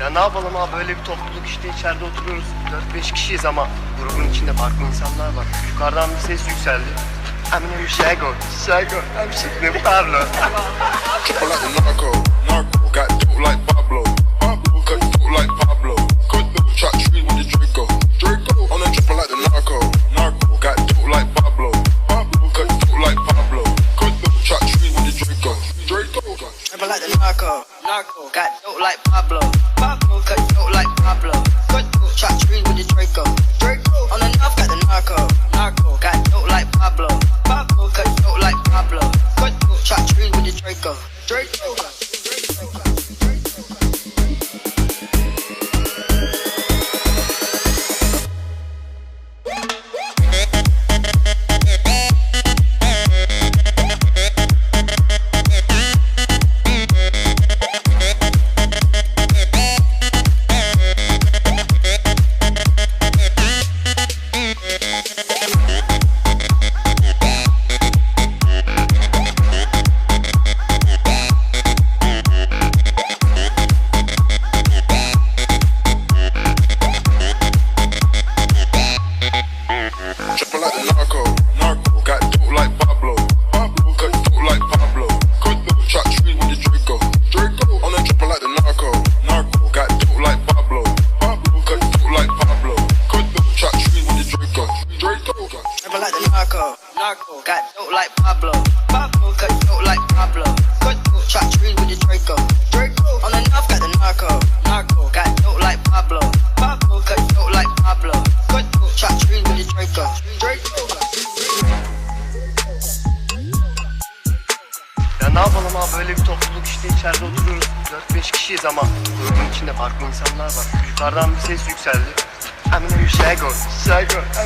Ya ne yapalım abi böyle bir topluluk işte içeride oturuyoruz. 4-5 kişiyiz ama grubun içinde farklı insanlar var. Yukarıdan bir ses yükseldi. Eminem Shago, Shago, I'm Shitne Pablo. Narco. Got dope like Pablo, Pablo. Cut dope like Pablo, cut dope. Shot trees with the Draco, Draco. On the north got the narco, narco. Got dope like Pablo, Pablo. Cut dope like Pablo, cut dope. Shot trees with the Draco, Draco. Narco, narco. Got dope like Pablo, Pablo. Cut dope like Pablo, cut dope. Shot trees with the Draco, Draco. On a triple like the narco, narco. Got dope like Pablo, Pablo. The the. Got dope like Pablo. Cut dope like Pablo, with the Draco, Draco. On the north got the narco, narco. Got dope like Pablo, Pablo. Cut dope like Pablo, cut dope. Shot trees with the Draco. Ne yapalım abi böyle bir topluluk işte içeride oturuyoruz. 4-5 kişiyiz ama grubun içinde farklı insanlar var. Yukarıdan bir ses yükseldi. Eminem Shago, Shago,